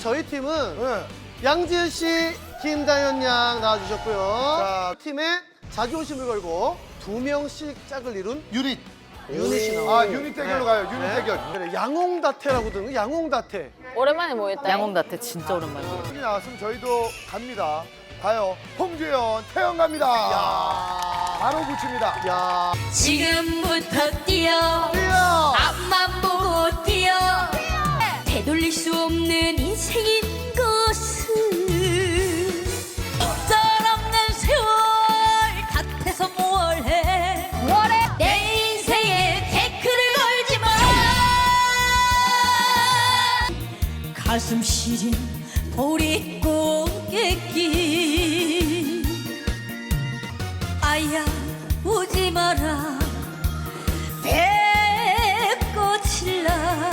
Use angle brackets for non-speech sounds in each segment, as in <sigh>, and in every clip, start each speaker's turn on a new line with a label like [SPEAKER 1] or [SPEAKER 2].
[SPEAKER 1] 저희 팀은
[SPEAKER 2] 네.
[SPEAKER 1] 양지은 씨, 김다현 양 나와주셨고요.
[SPEAKER 2] 자.
[SPEAKER 1] 팀에 자존심을 걸고 두 명씩 짝을 이룬
[SPEAKER 2] 유닛.
[SPEAKER 1] 유닛이 나와요.
[SPEAKER 2] 아, 유닛 대결로 가요. 유닛
[SPEAKER 1] 네.
[SPEAKER 2] 대결.
[SPEAKER 1] 그래, 양홍다태라고 듣는 양홍다태.
[SPEAKER 3] 오랜만에 모였다.
[SPEAKER 4] 양홍다태 진짜 오랜만이야.
[SPEAKER 2] 여기 나왔으면 저희도 갑니다. 가요. 홍주연, 태연 갑니다. 바로 붙입니다.
[SPEAKER 1] 야,
[SPEAKER 5] 지금부터 뛰어
[SPEAKER 1] 뛰어!
[SPEAKER 5] 앞만 가슴 시린 보릿고개길 아야 오지 마라. 배꽃일라.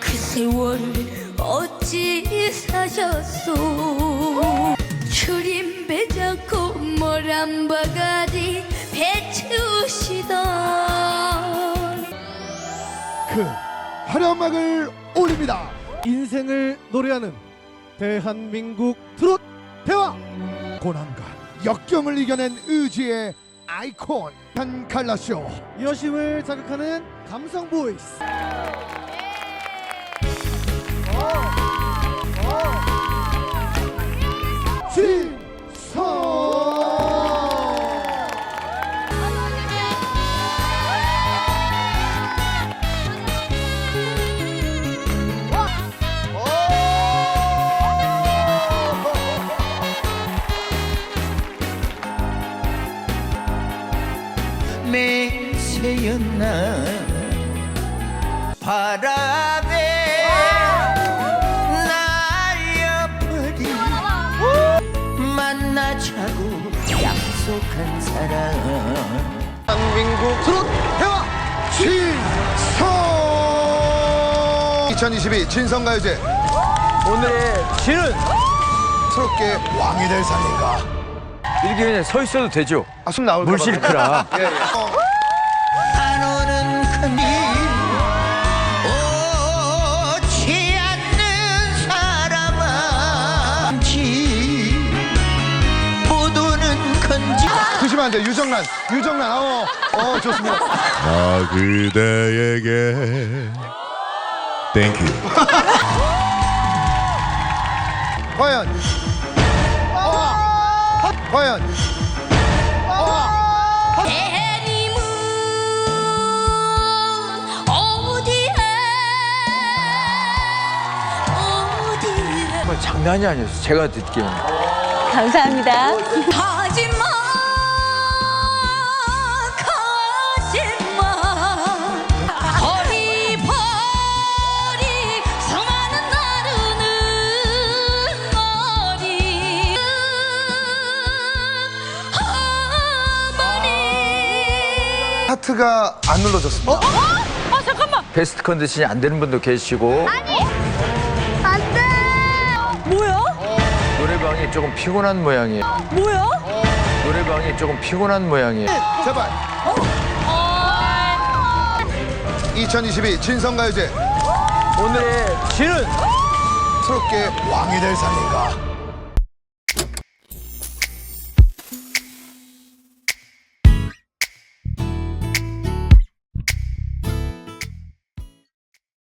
[SPEAKER 5] 그 세월을 어찌 사셨소? 추린 배 잡고 모란 바가지 배치우시던
[SPEAKER 2] 그 화려한 막을 올립니다.
[SPEAKER 6] 인생을 노래하는 대한민국 트롯 대왕
[SPEAKER 2] 고난과 역경을 이겨낸 의지의 아이콘 한 칼라쇼.
[SPEAKER 6] 여심을 자극하는 감성 보이스.
[SPEAKER 2] 진
[SPEAKER 7] 맹세였나? 바람에 날려버린 만나자고 약속한 사람.
[SPEAKER 2] 대한민국 트롯 대왕 진성! 2022 진성가요제.
[SPEAKER 7] 오늘의 신은
[SPEAKER 2] 트롯계 왕이 될 상인가?
[SPEAKER 7] 이렇게 그냥 서 있어도 되죠?
[SPEAKER 2] 아, 숨 나올까
[SPEAKER 7] 물
[SPEAKER 2] 봐.
[SPEAKER 7] 실크라. <laughs>
[SPEAKER 2] 예, 예.
[SPEAKER 7] 안
[SPEAKER 2] 드시면 안 돼요. 유정란. 유정란. 어, 어 좋습니다.
[SPEAKER 8] 아 그대에게 땡큐
[SPEAKER 2] 과연. 어, 과연
[SPEAKER 7] 장난이 아니었어. 제가 듣기에는.
[SPEAKER 3] 감사합니다.
[SPEAKER 5] 가지마 가지마. 버리 버리 수많은 나르는 머리. 어머니
[SPEAKER 2] 하트가 안 눌러졌습니다.
[SPEAKER 7] 베스트 컨디션이 안 되는 분도 계시고.
[SPEAKER 3] 뭐야?
[SPEAKER 7] 조금 피곤한 모양이에요.
[SPEAKER 3] 뭐야?
[SPEAKER 7] 노래방이 조금 피곤한 모양이에요.
[SPEAKER 2] 제발. 2022 진성가요제.
[SPEAKER 7] 오늘의 신은
[SPEAKER 2] 트롯계 왕이 될 상인가